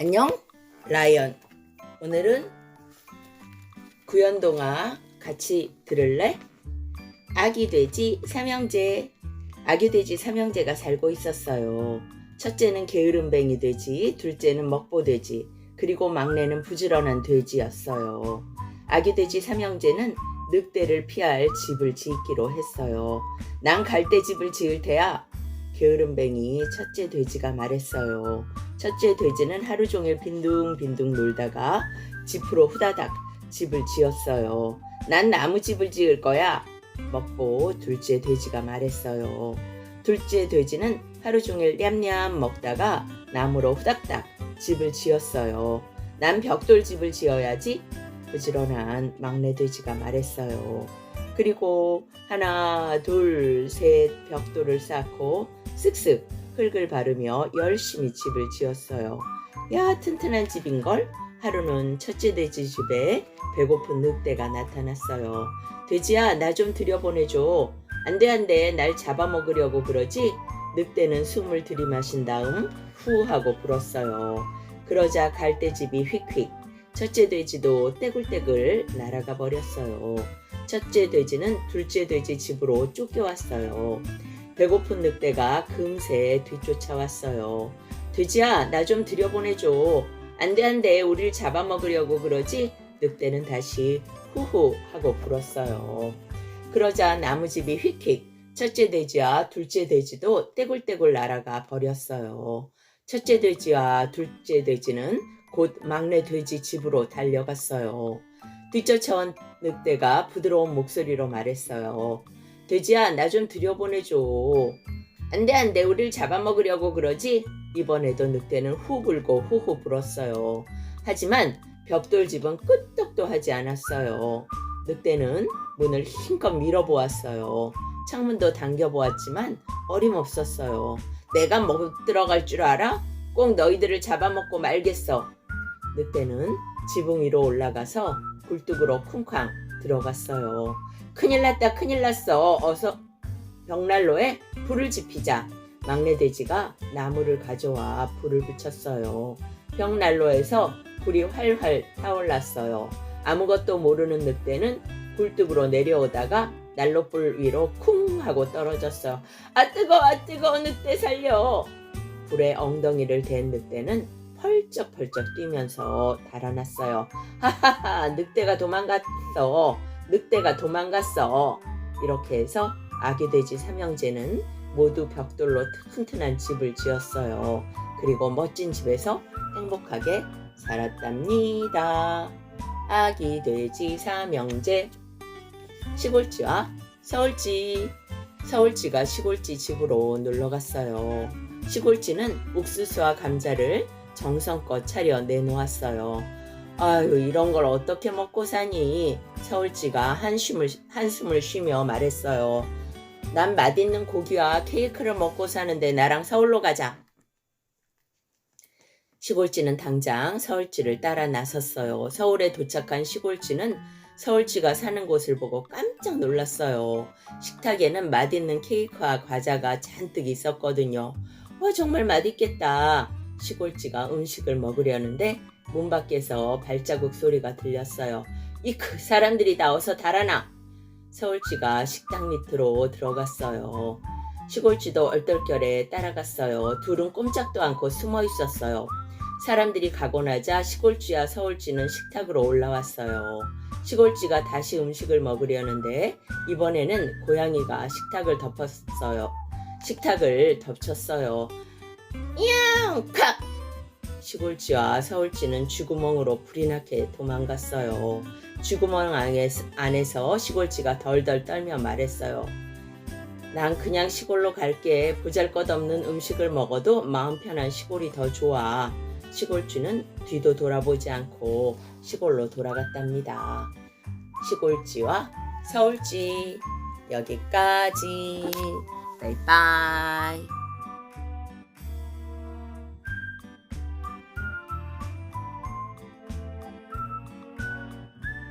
안녕 라이언. 오늘은 구연동화 같이 들을래? 아기 돼지 삼형제. 아기 돼지 삼형제가 살고 있었어요. 첫째는 게으름뱅이 돼지 둘째는 먹보 돼지 그리고 막내는 부지런한 돼지였어요 아기 돼지 삼형제는 늑대를 피할 집을 짓기로 했어요 난 갈대집을 지을 테야 게으름뱅이 첫째 돼지가 말했어요 첫째 돼지는 하루 종일 빈둥빈둥 놀다가 집으로 후다닥 집을 지었어요. 난 나무집을 지을 거야. 먹고 둘째 돼지가 말했어요. 둘째 돼지는 하루 종일 냠냠 먹다가 나무로 후닥닥 집을 지었어요. 난 벽돌집을 지어야지. 부지런한 막내 돼지가 말했어요. 그리고 하나, 둘, 셋 벽돌을 쌓고 쓱쓱 흙을 바르며 열심히 집을 지었어요. 야, 튼튼한 집인걸? 하루는 첫째 돼지 집에 배고픈 늑대가 나타났어요. 돼지야, 나 좀 들여보내줘. 안 돼, 안 돼. 날 잡아먹으려고 그러지? 늑대는 숨을 들이마신 다음 후 하고 불었어요. 그러자 갈대집이 휙휙. 첫째 돼지도 떼굴떼굴 날아가 버렸어요. 첫째 돼지는 둘째 돼지 집으로 쫓겨왔어요. 배고픈 늑대가 금세 뒤쫓아왔어요. 돼지야, 나 좀 들여보내줘. 안 돼, 안 돼. 우릴 잡아먹으려고 그러지? 늑대는 다시 후후 하고 불었어요. 그러자 나무집이 휙휙. 첫째 돼지와 둘째 돼지도 떼굴떼굴 날아가 버렸어요. 첫째 돼지와 둘째 돼지는 곧 막내 돼지 집으로 달려갔어요. 뒤쫓아온 늑대가 부드러운 목소리로 말했어요. 돼지야, 나 좀 들여보내줘. 안 돼, 안 돼. 우릴 잡아먹으려고 그러지? 이번에도 늑대는 후 불고 후후 불었어요. 하지만 벽돌 집은 끄떡도 하지 않았어요. 늑대는 문을 힘껏 밀어보았어요. 창문도 당겨보았지만 어림없었어요. 내가 못 들어갈 줄 알아? 꼭 너희들을 잡아먹고 말겠어. 늑대는 지붕 위로 올라가서 굴뚝으로 쿵쾅 들어갔어요. 큰일 났다, 큰일 났어. 어서 벽난로에 불을 지피자. 막내 돼지가 나무를 가져와 불을 붙였어요. 벽난로에서 불이 활활 타올랐어요. 아무것도 모르는 늑대는 굴뚝으로 내려오다가 난로불 위로 쿵 하고 떨어졌어요. 아 뜨거, 아 뜨거, 늑대 살려. 불에 엉덩이를 댄 늑대는 펄쩍펄쩍 뛰면서 달아났어요. 하하하, 늑대가 도망갔어. 늑대가 도망갔어. 이렇게 해서 아기 돼지 삼형제는 모두 벽돌로 튼튼한 집을 지었어요. 그리고 멋진 집에서 행복하게 살았답니다. 아기 돼지 삼형제 시골쥐와 서울쥐 서울쥐가 시골쥐 집으로 놀러 갔어요. 시골쥐는 옥수수와 감자를 정성껏 차려 내놓았어요. 아유 이런 걸 어떻게 먹고 사니? 서울쥐가 한숨을 한숨을 쉬며 말했어요. 난 맛있는 고기와 케이크를 먹고 사는데 나랑 서울로 가자. 시골쥐는 당장 서울쥐를 따라 나섰어요. 서울에 도착한 시골쥐는 서울쥐가 사는 곳을 보고 깜짝 놀랐어요. 식탁에는 맛있는 케이크와 과자가 잔뜩 있었거든요. 와 정말 맛있겠다. 시골쥐가 음식을 먹으려는데 문 밖에서 발자국 소리가 들렸어요. 이크 사람들이 다 어서 달아나. 서울쥐가 식당 밑으로 들어갔어요. 시골쥐도 얼떨결에 따라갔어요. 둘은 꼼짝도 않고 숨어 있었어요. 사람들이 가고 나자 시골쥐와 서울쥐는 식탁으로 올라왔어요. 시골쥐가 다시 음식을 먹으려는데 이번에는 고양이가 식탁을 덮었어요. 식탁을 덮쳤어요. 냥! 칵! 시골쥐와 서울쥐는 쥐구멍으로 불이 나게 도망갔어요. 쥐구멍 안에서 시골쥐가 덜덜 떨며 말했어요. 난 그냥 시골로 갈게. 보잘것없는 음식을 먹어도 마음 편한 시골이 더 좋아. 시골쥐는 뒤도 돌아보지 않고 시골로 돌아갔답니다. 시골쥐와 서울쥐 여기까지. 바이바이.